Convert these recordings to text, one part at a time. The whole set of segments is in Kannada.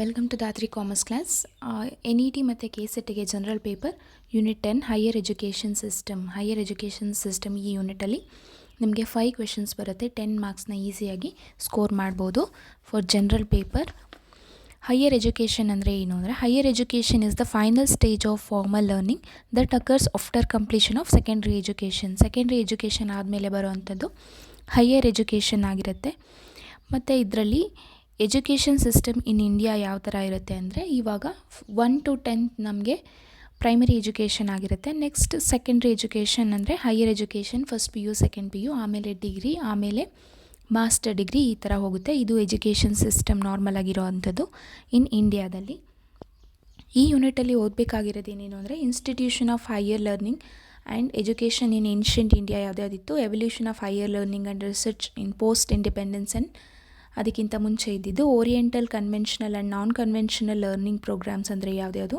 Welcome to Dhatri commerce class N E T ಮತ್ತು K ಸೆಟ್ಗೆ general paper unit ten higher education system higher education system ಈ ಯೂನಿಟಲ್ಲಿ ನಿಮಗೆ ಫೈವ್ ಕ್ವೆಶನ್ಸ್ ಬರುತ್ತೆ. ಟೆನ್ ಮಾರ್ಕ್ಸ್ನ ಈಸಿಯಾಗಿ ಸ್ಕೋರ್ ಮಾಡ್ಬೋದು for general paper higher education ಅಂದರೆ ಏನು ಅಂದರೆ higher education is the final stage of formal learning that occurs after completion of secondary education secondary education ಆದಮೇಲೆ ಬರುವಂಥದ್ದು ಹೈಯರ್ ಎಜುಕೇಷನ್ ಆಗಿರುತ್ತೆ. ಮತ್ತು ಇದರಲ್ಲಿ ಎಜುಕೇಷನ್ ಸಿಸ್ಟಮ್ ಇನ್ ಇಂಡಿಯಾ ಯಾವ ಥರ ಇರುತ್ತೆ ಅಂದರೆ ಇವಾಗ ಒನ್ ಟು ಟೆಂತ್ ನಮಗೆ ಪ್ರೈಮರಿ ಎಜುಕೇಷನ್ ಆಗಿರುತ್ತೆ. ನೆಕ್ಸ್ಟ್ ಸೆಕೆಂಡ್ರಿ ಎಜುಕೇಷನ್ ಅಂದರೆ higher education, first P U, second P U, ಆಮೇಲೆ ಡಿಗ್ರಿ, ಆಮೇಲೆ ಮಾಸ್ಟರ್ ಡಿಗ್ರಿ ಈ ಥರ ಹೋಗುತ್ತೆ. ಇದು ಎಜುಕೇಷನ್ ಸಿಸ್ಟಮ್ ನಾರ್ಮಲ್ ಆಗಿರೋ ಅಂಥದ್ದು ಇನ್ ಇಂಡಿಯಾದಲ್ಲಿ. ಈ ಯೂನಿಟಲ್ಲಿ ಓದಬೇಕಾಗಿರೋದು ಏನೇನು ಅಂದರೆ institution of higher learning and education in ancient India ಯಾವುದ್ಯಾವುದಿತ್ತು? Evolution of higher learning and research in post independence and ಅದಕ್ಕಿಂತ ಮುಂಚೆ ಇದ್ದಿದ್ದು oriental conventional and non conventional learning programs ಅಂದರೆ ಯಾವುದ್ಯಾವುದು?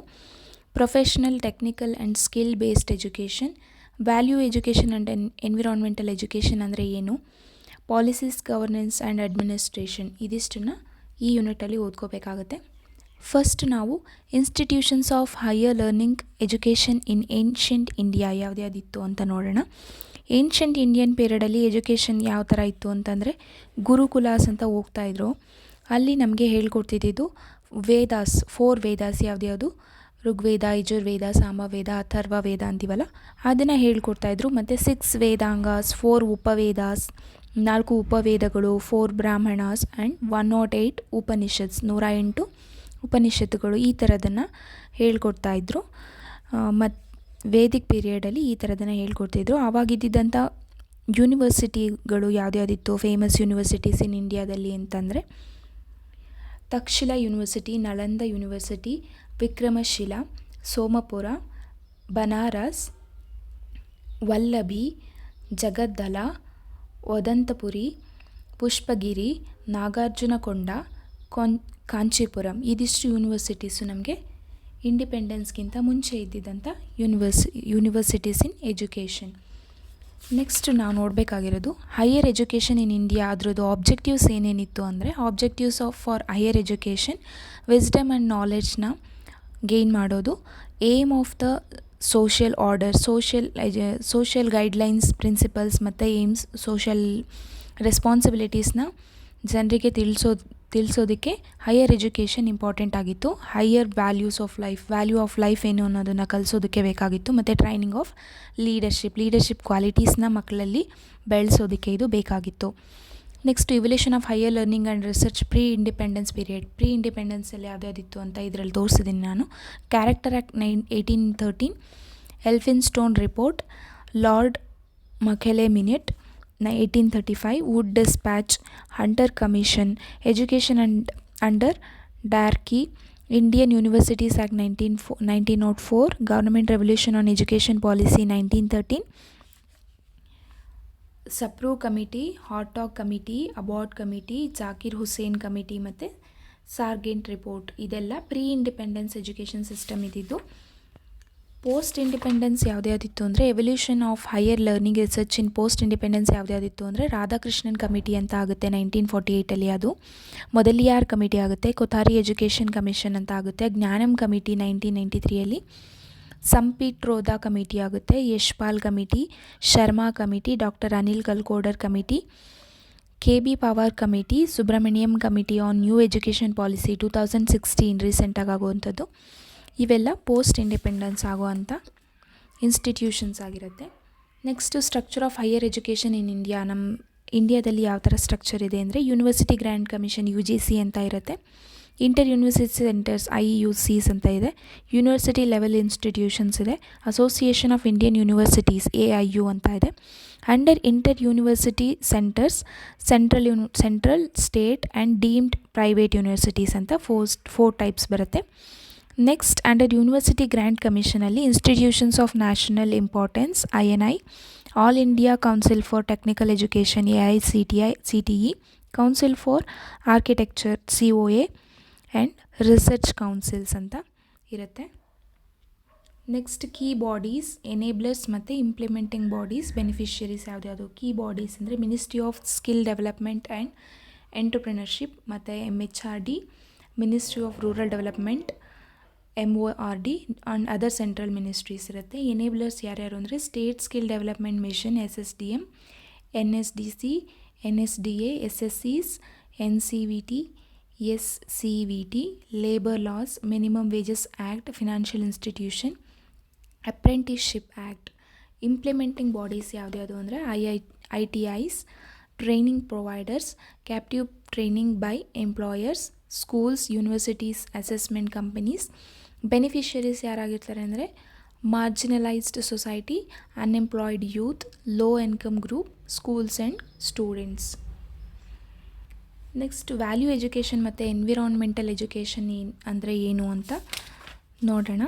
Professional, technical and skill based education. Value education and en, environmental education ಅಂದರೆ ಏನು? Policies, governance and administration. ಇದಿಷ್ಟನ್ನು ಈ ಯೂನಿಟಲ್ಲಿ ಓದ್ಕೋಬೇಕಾಗುತ್ತೆ. ಫಸ್ಟ್ ನಾವು institutions of higher learning education in ancient India ಯಾವ್ದ್ಯಾವುದಿತ್ತು ಅಂತ ನೋಡೋಣ. ಏನ್ಷಿಯಂಟ್ ಇಂಡಿಯನ್ ಪೀರಿಯಡಲ್ಲಿ ಎಜುಕೇಷನ್ ಯಾವ ಥರ ಇತ್ತು ಅಂತಂದರೆ ಗುರುಕುಲಾಸ್ ಅಂತ ಹೋಗ್ತಾಯಿದ್ರು ಅಲ್ಲಿ ನಮಗೆ ಹೇಳ್ಕೊಡ್ತಿದ್ದು ವೇದಾಸ್ ಫೋರ್ ವೇದಾಸ್ ಯಾವ್ದ್ಯಾವುದು? ಋಗ್ವೇದ, ಯಜುರ್ವೇದ, ಸಾಮವೇದ, ಅಥರ್ವ ವೇದ ಅಂತೀವಲ್ಲ, ಅದನ್ನು ಹೇಳ್ಕೊಡ್ತಾಯಿದ್ರು ಮತ್ತು ಸಿಕ್ಸ್ ವೇದಾಂಗಾಸ್ ಫೋರ್ ಉಪವೇದಾಸ್, ನಾಲ್ಕು ಉಪವೇದಗಳು four Brahmanas and one not eight Upanishads, ನೂರ ಎಂಟು ಉಪನಿಷತ್ತುಗಳು ಈ ಥರದನ್ನು ಹೇಳ್ಕೊಡ್ತಾಯಿದ್ರು ಮತ್ತು ವೇದಿಕ್ ಪೀರಿಯಡಲ್ಲಿ ಈ ಥರದನ್ನು ಹೇಳ್ಕೊಡ್ತಿದ್ರು ಆವಾಗಿದ್ದಂಥ ಯೂನಿವರ್ಸಿಟಿಗಳು ಯಾವ್ದ್ಯಾವುದಿತ್ತು? ಫೇಮಸ್ ಯೂನಿವರ್ಸಿಟೀಸ್ ಇನ್ ಇಂಡಿಯಾದಲ್ಲಿ ಅಂತಂದರೆ ತಕ್ಷಶಿಲಾ ಯೂನಿವರ್ಸಿಟಿ, ನಳಂದ ಯೂನಿವರ್ಸಿಟಿ, ವಿಕ್ರಮಶಿಲಾ, ಸೋಮಪುರ, ಬನಾರಸ್, ವಲ್ಲಭಿ, ಜಗದ್ದಲ, ವದಂತಪುರಿ, ಪುಷ್ಪಗಿರಿ, ನಾಗಾರ್ಜುನಕೊಂಡ ಕೊನ್, ಕಾಂಚೀಪುರಂ ಇದಿಷ್ಟು ಯೂನಿವರ್ಸಿಟೀಸು ನಮಗೆ ಇಂಡಿಪೆಂಡೆನ್ಸ್ಗಿಂತ ಮುಂಚೆ ಇದ್ದಿದ್ದಂಥ ಯೂನಿವರ್ಸಿ ಯೂನಿವರ್ಸಿಟೀಸ್ ಇನ್ ಎಜುಕೇಷನ್ ನೆಕ್ಸ್ಟ್ ನಾವು ನೋಡಬೇಕಾಗಿರೋದು ಹೈಯರ್ ಎಜುಕೇಷನ್ ಇನ್ ಇಂಡಿಯಾ ಅದರದ್ದು ಆಬ್ಜೆಕ್ಟಿವ್ಸ್ ಏನೇನಿತ್ತು ಅಂದರೆ objectives of for higher education wisdom and ನಾಲೆಡ್ಜ್ನ gain ಮಾಡೋದು aim of the social order social edu social guidelines principles ಮತ್ತು ಏಮ್ಸ್ ಸೋಷಿಯಲ್ ರೆಸ್ಪಾನ್ಸಿಬಿಲಿಟೀಸ್ನ ಜನರಿಗೆ ತಿಳಿಸೋ, ತಿಳಿಸೋದಕ್ಕೆ ಹೈಯರ್ ಎಜುಕೇಷನ್ ಇಂಪಾರ್ಟೆಂಟ್ ಆಗಿತ್ತು. Higher values of life value of life ಏನು ಅನ್ನೋದನ್ನು ಕಲಿಸೋದಕ್ಕೆ ಬೇಕಾಗಿತ್ತು. ಮತ್ತು ಟ್ರೈನಿಂಗ್ ಆಫ್ ಲೀಡರ್ಶಿಪ್ ಲೀಡರ್ಶಿಪ್ ಕ್ವಾಲಿಟೀಸ್ನ ಮಕ್ಕಳಲ್ಲಿ ಬೆಳೆಸೋದಕ್ಕೆ ಇದು ಬೇಕಾಗಿತ್ತು. Next evolution of higher learning and research pre independence period pre ಇಂಡಿಪೆಂಡೆನ್ಸಲ್ಲಿ ಯಾವ್ದ್ಯಾವುದಿತ್ತು ಅಂತ ಇದರಲ್ಲಿ ತೋರಿಸಿದ್ದೀನಿ ನಾನು. Charter act nine eighteen thirteen Elphinstone report lord Macaulay minute eighteen thirty five Wood dispatch Hunter commission education and under ಡಾರ್ಕಿ Indian universities act nineteen four nineteen not four government resolution on education policy nineteen thirteen Sapru committee Hartog committee Abbott committee Zakir Hussain committee ಮತ್ತು ಸಾರ್ಗೆಂಟ್ ರಿಪೋರ್ಟ್ ಇದೆಲ್ಲ ಪ್ರೀ ಇಂಡಿಪೆಂಡೆನ್ಸ್ ಎಜುಕೇಷನ್ ಸಿಸ್ಟಮ್ ಇದ್ದಿದ್ದು. ಪೋಸ್ಟ್ ಇಂಡಿಪೆಂಡೆನ್ಸ್ ಯಾವುದ್ಯಾವುದಿತ್ತು ಅಂದರೆ evolution of higher learning research in post independence ಯಾವುದ್ಯಾವುದಿತ್ತು ಅಂದರೆ ರಾಧಾಕೃಷ್ಣನ್ ಕಮಿಟಿ ಅಂತ ಆಗುತ್ತೆ ನೈನ್ಟೀನ್ ಫಾರ್ಟಿ ಏಯ್ಟಲ್ಲಿ ಅದು. ಮೊದಲಿಯಾರ್ ಕಮಿಟಿ ಆಗುತ್ತೆ? ಕೊಥಾರಿ ಎಜುಕೇಷನ್ ಕಮಿಷನ್ ಅಂತ ಆಗುತ್ತೆ. ಜ್ಞಾನಂ ಕಮಿಟಿ ನೈನ್ಟೀನ್ ನೈಂಟಿ ತ್ರೀಯಲ್ಲಿ ಸಂಪಿಟ್ರೋದಾ ಕಮಿಟಿ ಆಗುತ್ತೆ. Yashpal committee Sharma committee doctor Anil Kalkodar committee K B Pawar committee Subrahmanyam committee on new education policy two thousand sixteen ರೀಸೆಂಟಾಗಿ ಆಗುವಂಥದ್ದು. ಇವೆಲ್ಲ ಪೋಸ್ಟ್ ಇಂಡಿಪೆಂಡೆನ್ಸ್ ಆಗುವಂಥ ಇನ್ಸ್ಟಿಟ್ಯೂಷನ್ಸ್ ಆಗಿರುತ್ತೆ. Next structure of higher education in India ನಮ್ಮ ಇಂಡಿಯಾದಲ್ಲಿ ಯಾವ ಥರ ಸ್ಟ್ರಕ್ಚರ್ ಇದೆ ಅಂದರೆ university grand commission U G C ಅಂತ ಇರುತ್ತೆ. Inter university centres I U Cs ಅಂತ ಇದೆ. ಯೂನಿವರ್ಸಿಟಿ ಲೆವೆಲ್ ಇನ್ಸ್ಟಿಟ್ಯೂಷನ್ಸ್ ಇದೆ. Association of Indian universities A I U ಅಂತ ಇದೆ. Under inter university centres central ಯೂನಿ central state and deemed private universities ಅಂತ ಫೋರ್ ಫೋರ್ ಟೈಪ್ಸ್ ಬರುತ್ತೆ. Next under university grand ಕಮಿಷನಲ್ಲಿ institutions of national importance I N I all India council for technical education A I C T I C T E council for architecture C O A and research councils ಅಂತ ಇರುತ್ತೆ. ನೆಕ್ಸ್ಟ್ ಕೀ ಬಾಡೀಸ್ ಎನೇಬ್ಲರ್ಸ್ ಮತ್ತು ಇಂಪ್ಲಿಮೆಂಟಿಂಗ್ ಬಾಡೀಸ್ ಬೆನಿಫಿಷರೀಸ್ ಯಾವುದ್ಯಾವುದು? ಕೀ ಬಾಡೀಸ್ ಅಂದರೆ ministry of skill development and entrepreneurship ಮತ್ತು M H R D ministry of rural development M O R D and other central ministries ಇರುತ್ತೆ ಎನೇಬಲರ್ಸ್ ಯಾರ್ಯಾರು ಅಂದರೆ state skill development mission S S D M N S D C N S D A S S Cs N C V T S C V T labour laws minimum wages act financial institution apprenticeship act implementing bodies ಯಾವ್ದ್ಯಾವುದು ಅಂದರೆ I I I T Is training providers captive training by employers schools universities assessment companies beneficiaries ಯಾರಾಗಿರ್ತಾರೆ ಅಂದರೆ marginalised society unemployed youth low income group schools and students next value education ಮತ್ತು ಎನ್ವಿರಾನ್ಮೆಂಟಲ್ ಎಜುಕೇಷನ್ ಏನು ಅಂದರೆ ಏನು ಅಂತ ನೋಡೋಣ.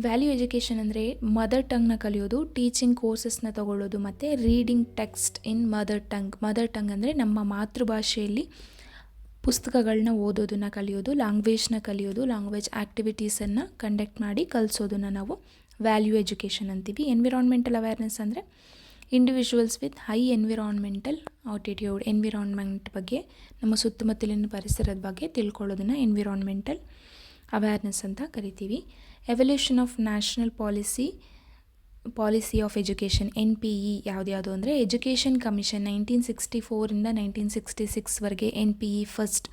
ವ್ಯಾಲ್ಯೂ ಎಜುಕೇಷನ್ ಅಂದರೆ ಮದರ್ ಟಂಗ್ನ ಕಲಿಯೋದು ಟೀಚಿಂಗ್ ಕೋರ್ಸಸ್ನ ತಗೊಳ್ಳೋದು ಮತ್ತು reading text in mother tongue mother tongue ಅಂದರೆ ನಮ್ಮ ಮಾತೃಭಾಷೆಯಲ್ಲಿ ಪುಸ್ತಕಗಳನ್ನ ಓದೋದನ್ನು ಕಲಿಯೋದು ಲ್ಯಾಂಗ್ವೇಜ್ನ ಕಲಿಯೋದು ಲ್ಯಾಂಗ್ವೇಜ್ ಆ್ಯಕ್ಟಿವಿಟೀಸನ್ನು ಕಂಡಕ್ಟ್ ಮಾಡಿ ಕಲಿಸೋದನ್ನು ನಾವು ವ್ಯಾಲ್ಯೂ ಎಜುಕೇಷನ್ ಅಂತೀವಿ. ಎನ್ವಿರಾನ್ಮೆಂಟಲ್ ಅವೇರ್ನೆಸ್ ಅಂದರೆ individuals with high environmental attitude environment ಬಗ್ಗೆ, ನಮ್ಮ ಸುತ್ತಮುತ್ತಲಿನ ಪರಿಸರದ ಬಗ್ಗೆ ತಿಳ್ಕೊಳ್ಳೋದನ್ನು ಎನ್ವಿರಾನ್ಮೆಂಟಲ್ ಅವೇರ್ನೆಸ್ ಅಂತ ಕರಿತೀವಿ. Evolution of national policy policy of education, N P E ಯಾವುದ್ಯಾವುದು ಅಂದರೆ ಎಜುಕೇಷನ್ ಕಮಿಷನ್ ನೈನ್ಟೀನ್ ಸಿಕ್ಸ್ಟಿ ಫೋರಿಂದ nineteen sixty ಸಿಕ್ಸ್ವರೆಗೆ N P E first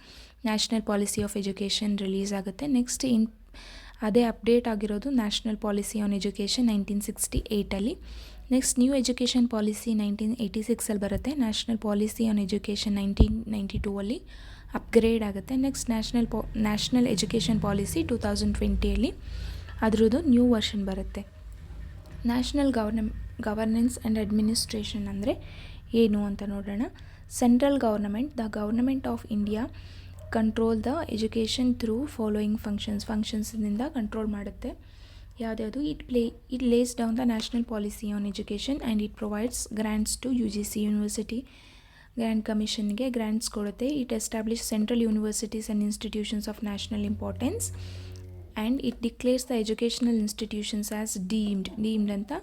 national policy of education release ಆಗುತ್ತೆ. ನೆಕ್ಸ್ಟ್ ಇನ್ ಅದೇ ಅಪ್ಡೇಟ್ ಆಗಿರೋದು national policy on education nineteen sixty ಏಯ್ಟಲ್ಲಿ next new education policy nineteen eighty ಸಿಕ್ಸಲ್ಲಿ ಬರುತ್ತೆ. National policy on education nineteen ninety two ಅಲ್ಲಿ ಅಪ್ಗ್ರೇಡ್ ಆಗುತ್ತೆ. ನೆಕ್ಸ್ಟ್ ನ್ಯಾಷನಲ್ ಪಾ, national education policy two thousand ಟ್ವೆಂಟಿಯಲ್ಲಿ ಅದರದ್ದು ನ್ಯೂ ವರ್ಷನ್ ಬರುತ್ತೆ. National govern governance and administration ಅಂದರೆ ಏನು ಅಂತ ನೋಡೋಣ. Central government, the government of India control the education through following functions, ಫಂಕ್ಷನ್ಸ್ನಿಂದ control ಮಾಡುತ್ತೆ. ಯಾವುದ್ಯಾವುದು? It play, it lays down the national policy on education and it provides grants to U G C university. Grand ಕಮಿಷನ್ಗೆ grants ಕೊಡುತ್ತೆ. It establish central universities and institutions of national importance. And it declares the educational institutions as deemed deemed ಅಂತ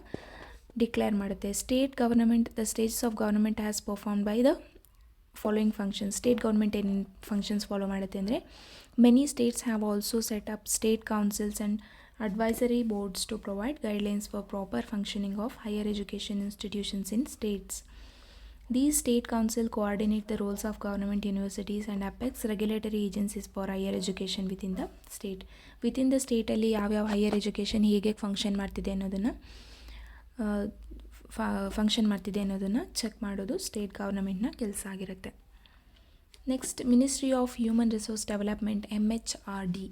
ಡಿಕ್ಲೇರ್ ಮಾಡುತ್ತೆ state government the states of government has perform by the following functions state government ಏನು ಫಂಕ್ಷನ್ಸ್ ಫಾಲೋ ಮಾಡುತ್ತೆ ಅಂದರೆ many states have also set up state councils and advisory boards to provide guidelines for proper functioning of higher education institutions in states. These state council coordinate the roles of government universities and apex regulatory agencies for higher education within the state. Within the ಸ್ಟೇಟಲ್ಲಿ ಯಾವ್ಯಾವ ಹೈಯರ್ ಎಜುಕೇಷನ್ ಹೇಗೆ ಫಂಕ್ಷನ್ ಮಾಡ್ತಿದೆ ಅನ್ನೋದನ್ನು ಫಂಕ್ಷನ್ ಮಾಡ್ತಿದೆ ಅನ್ನೋದನ್ನು ಚೆಕ್ ಮಾಡೋದು ಸ್ಟೇಟ್ ಗೌರ್ನಮೆಂಟ್ನ ಕೆಲಸ ಆಗಿರುತ್ತೆ next ministry of human resource development M H R D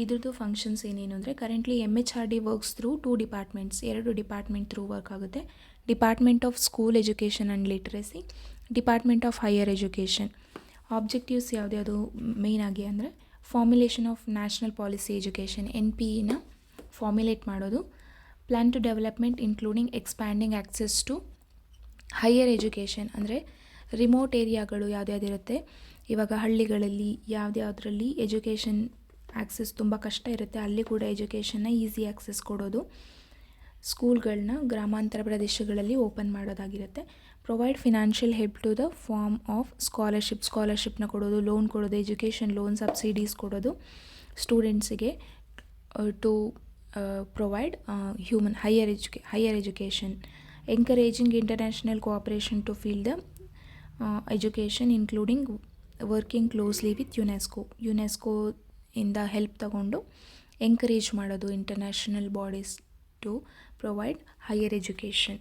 ಇದ್ರದ್ದು ಫಂಕ್ಷನ್ಸ್ ಏನೇನು ಅಂದರೆ currently M H R D works through two departments ಎರಡು ಡಿಪಾರ್ಟ್ಮೆಂಟ್ ಥ್ರೂ ವರ್ಕ್ ಆಗುತ್ತೆ. Department of school education and literacy department of higher education objectives ಯಾವುದ್ಯಾವುದು main ಆಗಿ ಅಂದರೆ formulation of national policy education N P ಇನ ಫಾರ್ಮ್ಯುಲೇಟ್ ಮಾಡೋದು. Plan to development including expanding access to higher education ಅಂದರೆ ರಿಮೋಟ್ ಏರಿಯಾಗಳು ಯಾವ್ದ್ಯಾವ್ದಿರುತ್ತೆ. ಇವಾಗ ಹಳ್ಳಿಗಳಲ್ಲಿ ಯಾವುದ್ಯಾವುದ್ರಲ್ಲಿ ಎಜುಕೇಷನ್ ಆ್ಯಕ್ಸೆಸ್ ತುಂಬ ಕಷ್ಟ ಇರುತ್ತೆ. ಅಲ್ಲಿ ಕೂಡ ಎಜುಕೇಷನ್ನ ಈಸಿ ಆ್ಯಕ್ಸೆಸ್ ಕೊಡೋದು. ಸ್ಕೂಲ್ಗಳನ್ನ ಗ್ರಾಮಾಂತರ ಪ್ರದೇಶಗಳಲ್ಲಿ open ಮಾಡೋದಾಗಿರುತ್ತೆ. Provide financial help to the form of scholarship ಸ್ಕಾಲರ್ಶಿಪ್ನ ಕೊಡೋದು ಲೋನ್ ಕೊಡೋದು ಎಜುಕೇಷನ್ ಲೋನ್ ಸಬ್ಸಿಡೀಸ್ ಕೊಡೋದು. ಸ್ಟೂಡೆಂಟ್ಸಿಗೆ to provide human higher ಎಜುಕೇ higher education encouraging international cooperation to field the education including working closely with UNESCO UNESCO ಇಂದ ಹೆಲ್ಪ್ ತಗೊಂಡು ಎಂಕರೇಜ್ ಮಾಡೋದು international bodies to provide higher education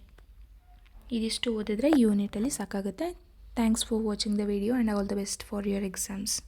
ಇದಿಷ್ಟು ಓದಿದ್ರೆ ಯೂನಿಟಲ್ಲಿ ಸಾಕಾಗುತ್ತೆ. Thanks for watching the video and all the best for your exams